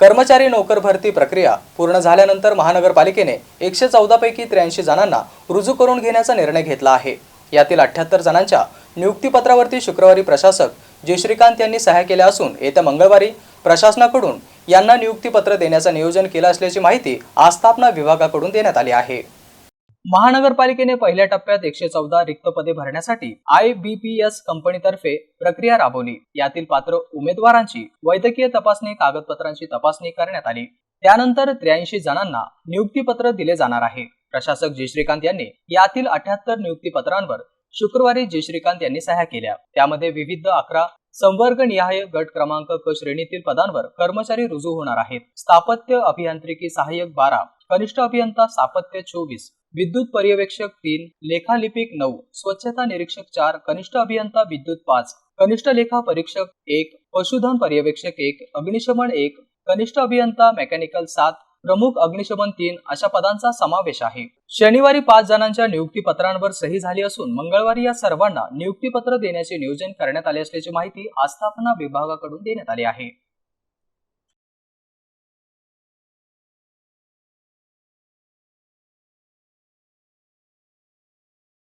कर्मचारी नोकर भरती प्रक्रिया पूर्ण झाल्यानंतर महानगरपालिकेने एकशे चौदापैकी त्र्याऐंशी जणांना रुजू करून घेण्याचा निर्णय घेतला आहे. यातील अठ्ठ्याहत्तर जणांच्या नियुक्तीपत्रावरती शुक्रवारी प्रशासक जे श्रीकांत यांनी सह्या केल्या असून येत्या मंगळवारी प्रशासनाकडून यांना नियुक्तीपत्र देण्याचं नियोजन केलं असल्याची माहिती आस्थापना विभागाकडून देण्यात आली आहे. महानगरपालिकेने पहिल्या टप्प्यात एकशे चौदा रिक्त पदे भरण्यासाठी आय बी पी एस कंपनीतर्फे प्रक्रिया राबवली. यातील पात्र उमेदवारांची वैद्यकीय तपासणी कागदपत्रांची तपासणी करण्यात आली. त्यानंतर त्र्याऐंशी जणांना नियुक्तीपत्र दिले जाणार आहे. प्रशासक जे श्रीकांत यांनी यातील अठ्याहत्तर नियुक्तीपत्रांवर शुक्रवारी जे श्रीकांत यांनी सह्या केल्या. त्यामध्ये विविध अकरा संवर्ग निहाय गट क्रमांक क श्रेणीतील पदांवर कर्मचारी रुजू होणार आहेत. स्थापत्य अभियांत्रिकी सहाय्यक बारा कनिष्ठ अभियंता स्थापत्य चोवीस विद्युत पर्यवेक्षक तीन लेखालिपिक नऊ स्वच्छता निरीक्षक चार कनिष्ठ अभियंता विद्युत पाच कनिष्ठ लेखा परीक्षक एक पशुधन पर्यवेक्षक एक अग्निशमन एक कनिष्ठ अभियंता मेकॅनिकल सात प्रमुख अग्निशमन तीन अशा पदांचा समावेश आहे. शनिवारी पाच जणांच्या नियुक्तीपत्रांवर सही झाली असून मंगळवारी या सर्वांना नियुक्तीपत्र देण्याचे नियोजन करण्यात आले असल्याची माहिती आस्थापना विभागाकडून देण्यात आली आहे.